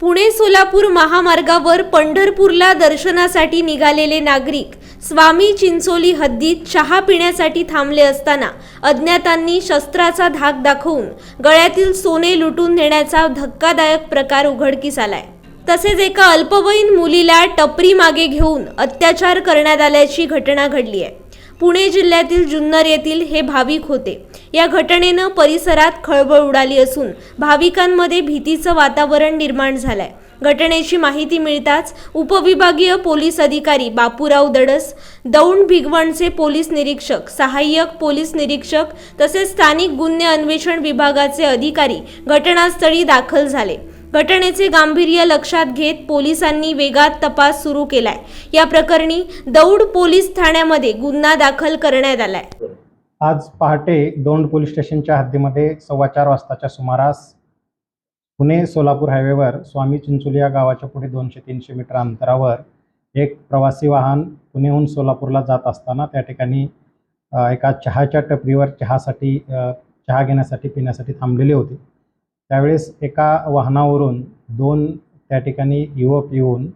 पुणे सोलापूर महामार्गावर पंढरपूरला दर्शनासाठी निघालेले नागरिक स्वामी चिंचोली हद्दीत चहा पिण्यासाठी थांबले असताना अज्ञातांनी शस्त्राचा धाक दाखवून गळ्यातील सोने लुटून नेण्याचा धक्कादायक प्रकार उघडकीस आलाय. तसेच एका अल्पवयीन मुलीला टपरी मागे घेऊन अत्याचार करण्यात आल्याची घटना घडली आहे. पुणे जिल्ह्यातील जुन्नर येथील हे भाविक होते. या घटनेनं परिसरात खळबळ उडाली असून भाविकांमध्ये भीतीचं वातावरण निर्माण झालंय. घटनेची माहिती मिळताच उपविभागीय पोलीस अधिकारी बापूराव दडस दौंड भिगवणचे पोलीस निरीक्षक सहाय्यक पोलीस निरीक्षक तसेच स्थानिक गुन्हे अन्वेषण विभागाचे अधिकारी घटनास्थळी दाखल झाले. घटनेचे गांभीर्य लक्षात घेत पोलिसांनी वेगात तपास सुरू केलाय. या प्रकरणी दौड पोलीस ठाण्यामध्ये गुन्हा दाखल करण्यात आलाय. आज पहाटे दोंड पोलीस स्टेशनच्या हद्दीमध्ये सव्वा चार वाजताच्या सुमारास पुणे सोलापूर हायवेवर स्वामी चिंचोली या गावाच्या पुढे दोनशे तीनशे मीटर अंतरावर एक प्रवासी वाहन पुणेहून सोलापूरला जात असताना त्या ठिकाणी एका चहाच्या टपरीवर चहासाठी चहा घेण्यासाठी पिण्यासाठी थांबलेले होते. त्यावेळेस एका वाहनावरून दोन त्या ठिकाणी युवक येऊन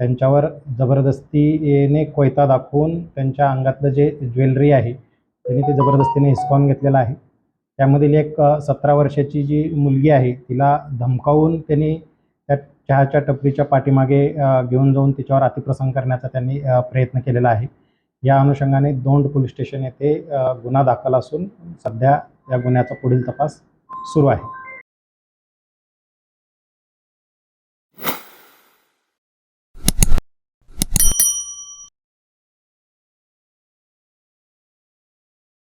त्यांच्यावर जबरदस्तीने कोयता दाखवून त्यांच्या अंगातलं जे ज्वेलरी आहे त्यांनी ते जबरदस्तीने हिसकावून घेतलेलं आहे. त्यामधील एक सतरा वर्षाची जी मुलगी आहे तिला धमकावून त्यांनी त्या चहाच्या टपरीच्या पाठीमागे घेऊन जाऊन तिच्यावर अतिप्रसंग करण्याचा त्यांनी प्रयत्न केलेला आहे. या अनुषंगाने दोंड पोलीस स्टेशन येथे गुन्हा दाखल असून सध्या या गुन्ह्याचा पुढील तपास सुरू आहे.